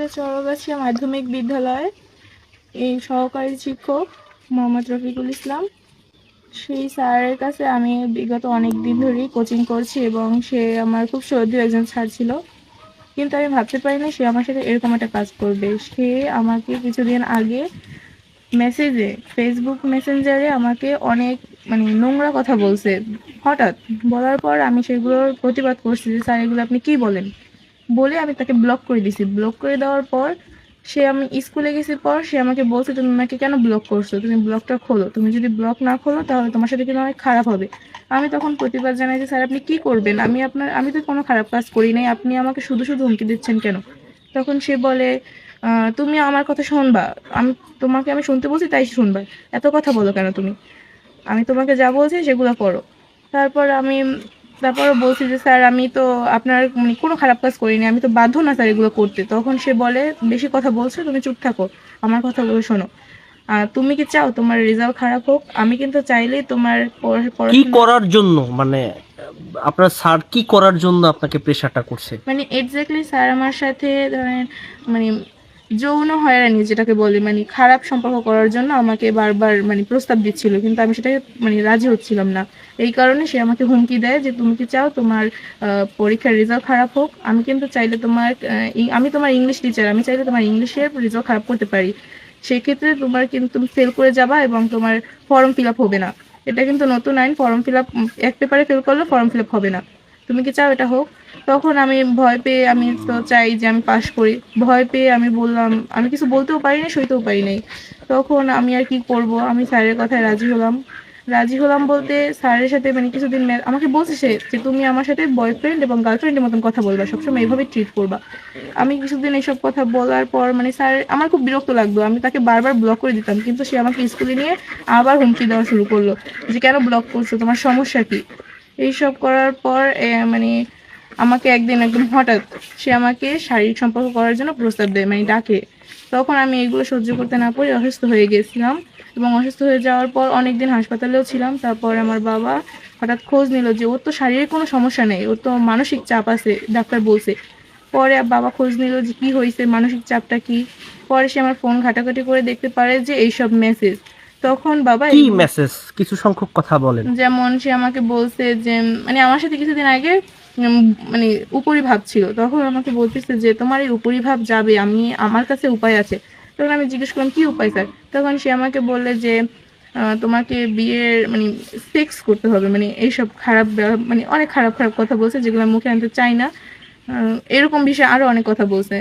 এটা চরগাছিয়া মাধ্যমিক বিদ্যালয় এই সহকারী শিক্ষক মোহাম্মদ রফিকুল ইসলাম। সেই স্যারের কাছে আমি বিগত অনেক দিন ধরেই কোচিং করছি এবং সে আমার খুব শ্রদ্ধেয় একজন স্যার ছিল। কিন্তু আমি ভাবতে পারিনি সে আমার সাথে এরকম একটা কাজ করবে। সে আমাকে কিছুদিন আগে মেসেজে ফেসবুক মেসেঞ্জারে আমাকে অনেক মানে নোংরা কথা বলছে। হঠাৎ বলার পর আমি সেগুলোর প্রতিবাদ করছি যে, স্যার, এগুলো আপনি কী বলেন? বলে আমি তাকে ব্লক করে দিছি। ব্লক করে দেওয়ার পর সে আমি স্কুলে গেছি পর সে আমাকে বলছে, তুমি আমাকে কেন ব্লক করছ? তুমি ব্লকটা খোলো। তুমি যদি ব্লক না খোলো, তাহলে তোমার সাথে কিন্তু অনেক খারাপ হবে। আমি তখন প্রতিবাদ জানাই যে, স্যার, আপনি কি করবেন? আমি আপনার, আমি তো কোনো খারাপ কাজ করি নাই। আপনি আমাকে শুধু শুধু হুমকি দিচ্ছেন কেন? তখন সে বলে তুমি আমার কথা শুনবা। আমি, তোমাকে আমি শুনতে বলছি, তাই শুনবা। এত কথা বলো কেন তুমি? আমি তোমাকে যা বলছি, সেগুলো করো। তারপর আমি তারপরে বলছি যে স্যার আমি তো আপনার মানে কোনো খারাপ কাজ করিনি। আমি তো বাধ্য না স্যার এগুলো করতে। তখন সে বলে বেশি কথা বলছো তুমি চুপ থাকো। আমার কথাগুলো শোনো। তুমি কি চাও তোমার রেজাল্ট খারাপ হোক? আমি কিন্তু চাইলেই তোমার কি করার জন্য? মানে আপনার স্যার কি করার জন্য আপনাকে প্রেশারটা করছে? মানে এক্স্যাক্টলি স্যার আমার সাথে ধরেন মানে যৌন হয়রানি যেটাকে বলে মানে খারাপ সম্পর্ক করার জন্য আমাকে বারবার মানে প্রস্তাব দিচ্ছিল, কিন্তু আমি সেটাকে মানে রাজি হচ্ছিলাম না। এই কারণে সে আমাকে হুমকি দেয় যে, তুমি কি চাও তোমার পরীক্ষার রেজাল্ট খারাপ হোক? আমি কিন্তু চাইলে তোমার আমি তোমার ইংলিশ টিচার আমি চাইলে তোমার ইংলিশের রেজাল্ট খারাপ করতে পারি। সেক্ষেত্রে তোমার কিন্তু তুমি ফেল করে যাবা এবং তোমার ফর্ম ফিল আপ হবে না। এটা কিন্তু নতুন আইন ফর্ম ফিল আপ এক পেপারে ফেল করলে ফর্ম ফিল আপ হবে না। তুমি কি চাও এটা হোক? তখন আমি ভয় পেয়ে আমি তো চাই যে আমি পাশ করি। ভয় পেয়ে আমি বললাম, আমি কিছু বলতেও পারি না সইতেও পারি নাই তখন আমি আর কি করব? আমি স্যারের কথায় রাজি হলাম। রাজি হলাম বলতে স্যারের সাথে মানে কিছুদিন আমাকে বলছে সে যে তুমি আমার সাথে বয়ফ্রেন্ড এবং গার্লফ্রেন্ডের মতন কথা বলবা, সবসময় এইভাবে ট্রিট করবা। আমি কিছুদিন এইসব কথা বলার পর মানে স্যার, আমার খুব বিরক্ত লাগতো আমি তাকে বারবার ব্লক করে দিতাম, কিন্তু সে আমাকে স্কুলে নিয়ে আবার হুমকি দেওয়া শুরু করল। যে কেন ব্লক করছ? তোমার সমস্যা কি? এইসব করার পর মানে আমাকে একদিন একদম হঠাৎ সে আমাকে শারীরিক সম্পর্ক করার জন্য প্রস্তাব দেয় মানে ডাকে। তখন আমি এগুলো সহ্য করতে না পারি, অসুস্থ হয়ে গেছিলাম। এবং অসুস্থ হয়ে যাওয়ার পর অনেক দিন হাসপাতালেও ছিলাম। তারপর আমার বাবা হঠাৎ খোঁজ নিল যে, ওর তো শারীরিক কোনো সমস্যা নেই, ওর তো মানসিক চাপ আছে, ডাক্তার বলছে। পরে বাবা খোঁজ নিল যে, কী হয়েছে, মানসিক চাপটা কি? পরে সে আমার ফোন ঘাটাঘাটি করে দেখতে পারে যে, এইসব মেসেজ তখন বাবা কি মেসেজ কিছু সংখ্যক কথা বলেন। যেমন সে আমাকে বলছে যে মানে আমার সাথে কিছুদিন আগে মানে উপরি ভাব ছিল। তখন আমাকে বলতেছে যে তোমার এই উপরি ভাব যাবে আমি আমার কাছে উপায় আছে। তখন আমি জিজ্ঞেস করলাম কি উপায় স্যার? তখন সে আমাকে বললে যে তোমাকে বিয়ের মানে সেক্স করতে হবে। মানে এইসব খারাপ মানে অনেক খারাপ খারাপ কথা বলছে যেগুলো মুখে আনতে চাই না। এরকম বিষয়ে আরও অনেক কথা বলছে।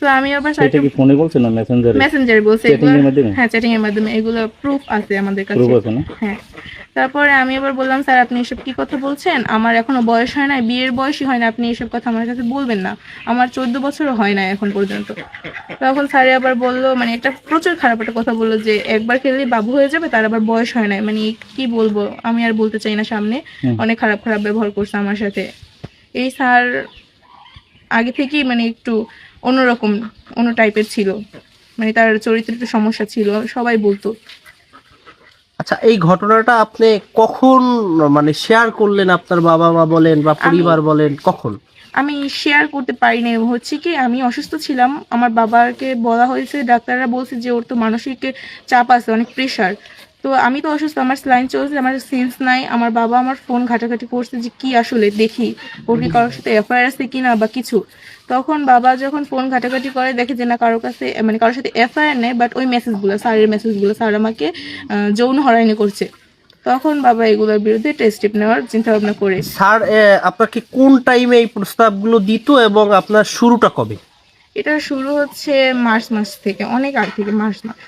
তো আমি আবার সেটা কি ফোনে বলছে না মেসেঞ্জারে মেসেঞ্জার বলছে এগুলো এর মাধ্যমে? হ্যাঁ চ্যাটিং এর মাধ্যমে। এগুলো প্রুফ আছে আমাদের কাছে। প্রুফ আছে না? হ্যাঁ। তারপরে আমি এবার বললাম স্যার আপনি এসব কি কথা বলছেন? আমার এখনও বয়স হয় না বিয়ের বয়সই হয় না আপনি এসব কথা আমার কাছে বলবেন না। আমার চোদ্দ বছরও হয় না এখন পর্যন্ত। তখন স্যার আবার বলল মানে একটা প্রচুর খারাপ একটা কথা বলল যে একবার খেললেই বাবু হয়ে যাবে তার আবার বয়স হয় না মানে কি বলব? আমি আর বলতে চাই না সামনে। অনেক খারাপ খারাপ ব্যবহার করছে আমার সাথে। এই স্যার আগে থেকেই মানে একটু অন্যরকম অন্য টাইপের ছিল। মানে তার চরিত্রে একটু সমস্যা ছিল সবাই বলতো। আচ্ছা এই ঘটনাটা আপনি কখন মানে শেয়ার করলেন আপনার বাবা মা বলেন বা পরিবার বলেন কখন? আমি শেয়ার করতে পারি না হচ্ছে কি আমি অসুস্থ ছিলাম। আমার বাবাকে বলা হয়েছে ডাক্তাররা বলছে যে ওর তো মানসিক চাপ আছে অনেক প্রেশার তো আমি তো অসুস্থ আমার স্লাইন চলছে আমার সেন্স নাই আমার বাবা আমার ফোন ঘাটাঘাটি করছে যে কি আসলে দেখি ওর কি কারোর সাথে এফআইআর আছে কিনা বা কিছু। তখন বাবা যখন ফোন ঘাটাঘাটি করে দেখে যে না কারোর কাছে মানে কারোর সাথে এফআইআর নেই বাট ওই মেসেজগুলো স্যারের মেসেজগুলো স্যার আমাকে যৌন হয়রানি করছে। তখন বাবা এগুলোর বিরুদ্ধে টেস্ট টিপ নেওয়ার চিন্তা ভাবনা করে। স্যার আপনাকে কোন টাইমে এই প্রস্তাবগুলো দিত এবং আপনার শুরুটা কবে? এটা শুরু হচ্ছে মার্চ মাস থেকে অনেক আগ থেকে মার্চ মাস।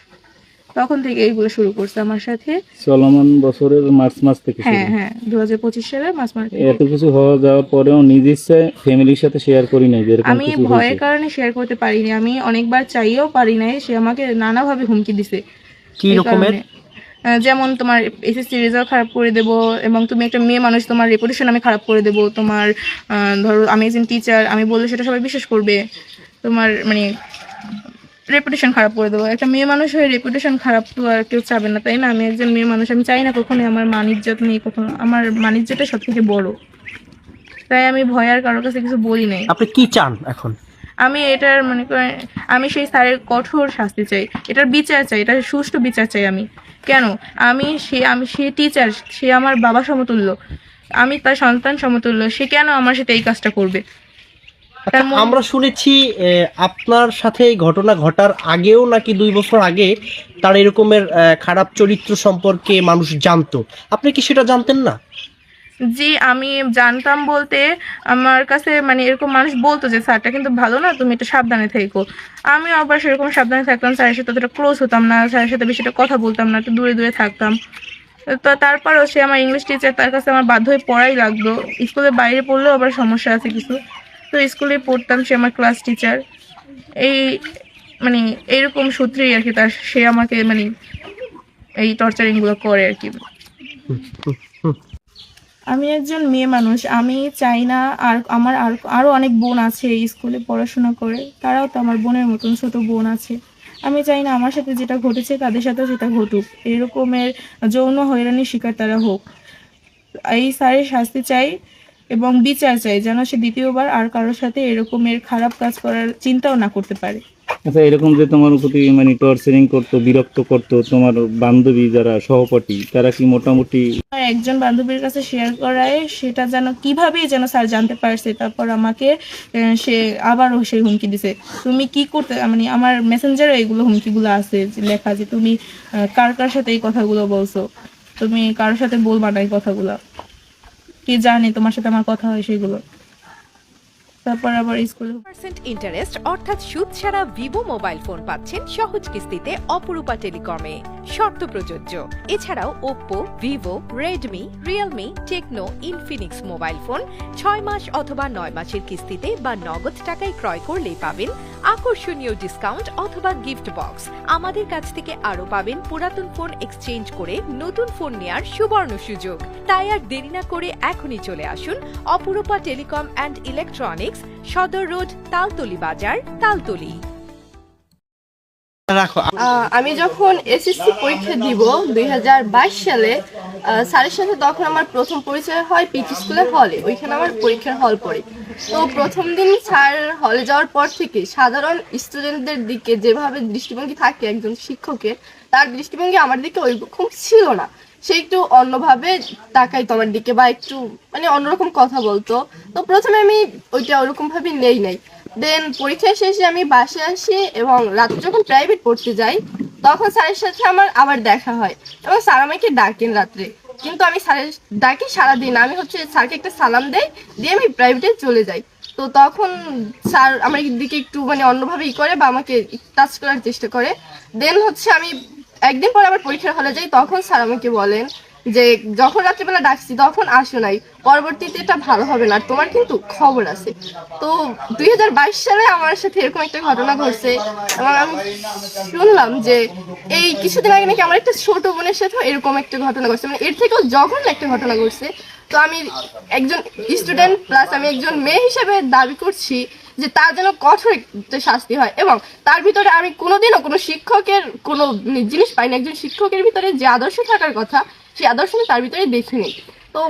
তখন থেকে এইগুলো শুরু করছে আমার সাথে। চলমান বছরের মার্চ মাস থেকে হ্যাঁ হ্যাঁ দু হাজার পঁচিশ সালে মার্চ মাস থেকে। এত কিছু হওয়া যাওয়ার পরেও নিজ ইচ্ছায় ফ্যামিলির সাথে শেয়ার করি নাই যে আমি ভয়ের কারণে শেয়ার করতে পারিনি। আমি অনেকবার চাইও পারি নাই সে আমাকে নানাভাবে হুমকি দিছে। কি রকমের? যেমন তোমার এসএসসি রেজাল্ট খারাপ করে দেব এবং তুমি একটা মেয়ে মানুষ তোমার রেপুটেশন আমি খারাপ করে দেব তোমার আহ, ধরো আমি একজন টিচার আমি বললে সেটা সবাই বিশ্বাস করবে। তোমার মানে রেপুটেশন খারাপ করে দেবো। একটা মেয়ে মানুষ হয়ে রেপুটেশন খারাপ তো আর কেউ চাবে না তাই না? আমি একজন মেয়ে মানুষ আমি চাই না কখনোই আমার মানিজ্যত নেই কখনো আমার মানিজ্যটা সব থেকে বড়। তাই আমি ভয় আর কারোর কাছে কিছু বলি নাই। আপনি কি চান এখন? আমি এটার মনে করেন আমি সেই স্যারের কঠোর শাস্তি চাই। এটার বিচার চাই এটার সুষ্ঠু বিচার চাই আমি। কেন? আমি সে আমি সে টিচার সে আমার বাবা সমতুল্য। আমি তার সন্তান সমতুল্য সে কেন আমার সাথে এই কাজটা করবে? আমরা শুনেছি আপনার সাথে এই ঘটনা ঘটার আগেও নাকি দুই বছর আগে তার এরকমের খারাপ চরিত্র সম্পর্কে মানুষ জানতো। আপনি কি সেটা জানতেন না? জি আমি জানতাম বলতে আমার কাছে মানে এরকম মানুষ বলতো যে স্যারটা কিন্তু ভালো না তুমি একটু সাবধানে থেকো। আমি আবার সেরকম সাবধানে থাকতাম স্যারের সাথে অতটা ক্লোজ হতাম না স্যারের সাথে বেশিটা কথা বলতাম না একটু দূরে দূরে থাকতাম। তো তারপরেও সে আমার ইংলিশ টিচার তার কাছে আমার বাধ্য হয়ে পড়াই লাগতো। স্কুলের বাইরে পড়লেও আবার সমস্যা আছে কিছু। তো স্কুলে পড়তাম, সে আমার ক্লাস টিচার এই মানে এইরকম সূত্রেই আর কি তার, সে আমাকে মানে এই টর্চারিংগুলো করে আর কি। আমি একজন মেয়ে মানুষ, আমি চাই না আর আমার আর আরও অনেক বোন আছে এই স্কুলে পড়াশোনা করে। তারাও তো আমার বোনের মতন ছোট বোন আছে। আমি চাই না আমার সাথে যেটা ঘটেছে তাদের সাথেও সেটা ঘটুক। এরকমের যৌন হয়রানির শিকার তারা হোক। এই স্যারের শাস্তি চাই এবং বিচার চাই যেন সে দ্বিতীয়বার আর কারোর সাথে এরকমের খারাপ কাজ করার চিন্তাও না করতে পারে। আচ্ছা এরকম যে তোমার প্রতি মানে টর্চারিং করতো বিরক্ত করতো তোমার বান্ধবী যারা সহপাঠী তারা কি মোটামুটি একজন বান্ধবীর কাছে শেয়ার করায় সেটা যেন কীভাবে যেন স্যার জানতে পারছে তারপর আমাকে সে আবারও সে হুমকি দিছে। তুমি কি করতে মানে আমার মেসেঞ্জারে এগুলো হুমকিগুলো আছে লেখা যে তুমি কার কার সাথে এই কথাগুলো বলছো? তুমি কারোর সাথে বলবা না এই কথাগুলো? কি জানি তোমার সাথে আমার কথা হয় সেগুলো। তারপর আবার স্কুলে। পার্সেন্ট ইন্টারেস্ট, অর্থাৎ সুদ ছাড়া ভিভো মোবাইল ফোন পাচ্ছেন সহজ কিস্তিতে অপরূপা টেলিকমে। শর্ত প্রযোজ্য। এছাড়াও Oppo Vivo Redmi Realme Tecno Infinix mobile phone ছয় মাস অথবা নয় মাসের কিস্তিতে বা নগদ টাকায় ক্রয় করলেই পাবেন আকর্ষণীয় ডিসকাউন্ট অথবা গিফট বক্স আমাদের কাছ থেকে আরও পাবেন পুরাতন ফোন এক্সচেঞ্জ করে নতুন ফোন নেয়ার সুবর্ণ সুযোগ। তাই আর দেরি না করে এখনই চলে আসুন অপরূপা টেলিকম অ্যান্ড ইলেকট্রনিক্স সদর রোড তালতলি বাজার তালতলি। রাখো আমি যখন এসএসসি পরীক্ষা দিব দুই সালে স্যারের সাথে তখন আমার প্রথম পরিচয় হয় পিটি স্কুলের হলে ওইখানে আমার পরীক্ষার হল পড়ে। তো প্রথম দিন স্যার হলে যাওয়ার পর থেকে সাধারণ স্টুডেন্টদের দিকে যেভাবে দৃষ্টিভঙ্গি থাকে একজন শিক্ষকের তার দৃষ্টিভঙ্গি আমার দিকে ওইরকম ছিল না। সে একটু অন্যভাবে তাকাইতো আমার দিকে বা একটু মানে অন্যরকম কথা বলতো। তো প্রথমে আমি ওইটা ওরকম ভাবে নেই নাই। দেন পরীক্ষা শেষে আমি বাসে আসি এবং রাতে যখন প্রাইভেট পড়তে যাই, তখন স্যারের সাথে আমার আবার দেখা হয়। এবং স্যার আমাকে ডাকেন রাত্রে। কিন্তু আমি স্যারের ডাকি সারাদিন। আমি হচ্ছে স্যারকে একটা সালাম দেই, দিয়ে আমি প্রাইভেটে চলে যাই। তো তখন স্যার আমার দিকে একটু মানে অন্যভাবে ই করে বা আমাকে টাচ করার চেষ্টা করে। দেন হচ্ছে আমি একদিন পর আবার পরীক্ষার হলে যাই, তখন স্যার আমাকে বলেন যে, যখন রাত্রিবেলা ডাকছি, তখন আসো নাই। পরবর্তীতে এটা ভালো হবে না। তোমার কিন্তু খবর আছে। তো দু হাজার বাইশ সালে আমার সাথে এরকম একটা ঘটনা ঘটছে। এবং আমি শুনলাম যে, এই কিছুদিন আগে নাকি আমার একটা ছোট বোনের সাথেও এরকম একটা ঘটনা ঘটছে। মানে এর থেকেও যখন একটা ঘটনা ঘটছে। তো আমি একজন স্টুডেন্ট প্লাস আমি একজন মেয়ে হিসেবে দাবি করছি যে তার যেন কঠোর শাস্তি হয় এবং তার ভিতরে আমি কোনোদিনও কোনো শিক্ষকের কোনো জিনিস পাইনি। একজন শিক্ষকের ভিতরে যে আদর্শ থাকার কথা, সেই আদর্শ তার ভিতরে দেখিনি। তো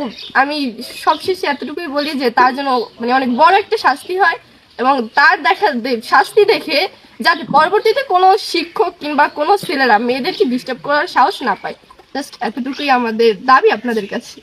আমি সবশেষে এতটুকুই বলি যে তার জন্য মানে অনেক বড় একটা শাস্তি হয় এবং তার দেখা শাস্তি দেখে যাতে পরবর্তীতে কোনো শিক্ষক কিংবা কোনো ছেলেরা মেয়েদেরকে ডিস্টার্ব করার সাহস না পায়। জাস্ট এতটুকুই আমাদের দাবি আপনাদের কাছে।